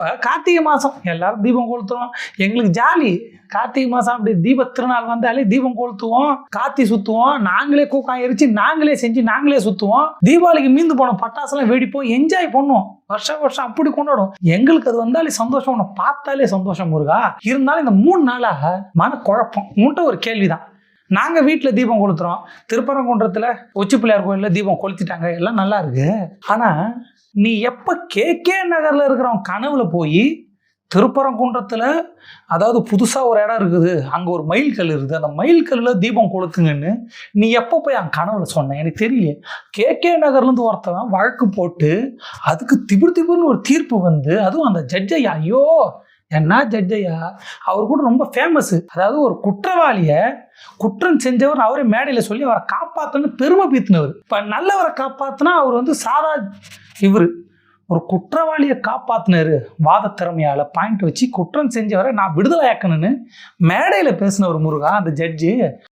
கார்த்திகை மாதம் எல்லாரும் தீபம் கொளுத்துவோம் எங்களுக்கு ஜாலி. கார்த்திகை மாதம் அப்படி தீப திருநாள் வந்தாலே தீபம் கொளுத்துவோம். காத்தி சுற்றுவோம் நாங்களே கூக்கம் எரிச்சு நாங்களே செஞ்சு நாங்களே சுற்றுவோம் தீபாவளிக்கு மீந்து போன பட்டாசுலாம் வெடிப்போம் என்ஜாய் பண்ணுவோம். வருஷம் வருஷம் அப்படி கொண்டாடும் எங்களுக்கு அது வந்தாலே சந்தோஷம். உன்னை பார்த்தாலே சந்தோஷம் முருகா. இருந்தாலும் இந்த மூணு நாளாக மன குழப்பம் உன்ட்ட ஒரு கேள்விதான். நாங்கள் வீட்டில் தீபம் கொளுத்துறோம். திருப்பரங்குன்றத்தில் உச்சி பிள்ளையார் கோயிலில் தீபம் கொளுத்திட்டாங்க. எல்லாம் நல்லா இருக்கு. ஆனால் நீ எப்போ கேகே நகரில் இருக்கிறவன் கனவுல போய் திருப்பரங்குன்றத்தில் அதாவது புதுசாக ஒரு இடம் இருக்குது. அங்கே ஒரு மயில் கல் இருக்குது. அந்த மயில் கல்லில் தீபம் கொளுத்துங்கன்னு நீ எப்போ போய் அங்கே கனவுல சொன்னேன் எனக்கு தெரியல கேகே நகர்லேருந்து ஒருத்தவன் வழக்கு போட்டு அதுக்கு திபுர் திபுன்னு ஒரு தீர்ப்பு வந்து அதுவும் அந்த ஜட்ஜை ஐயோ என்ன ஜட்ஜையா? அவர் கூட ரொம்ப ஃபேமஸ் அதாவது ஒரு குற்றவாளியை குற்றம் செஞ்சவர் அவரே மேடையில் சொல்லி அவரை காப்பாற்றணும்னு பெருமை பீத்தினவர். இப்போ நல்லவரை காப்பாற்றினா அவர் வந்து சாதா இவர். ஒரு குற்றவாளியை காப்பாற்றினாரு வாத திறமையால் பாயிண்ட் வச்சு குற்றம் செஞ்சவரை நான் விடுதலை ஆக்கணும்னு மேடையில் பேசின ஒரு முருகா அந்த ஜட்ஜு.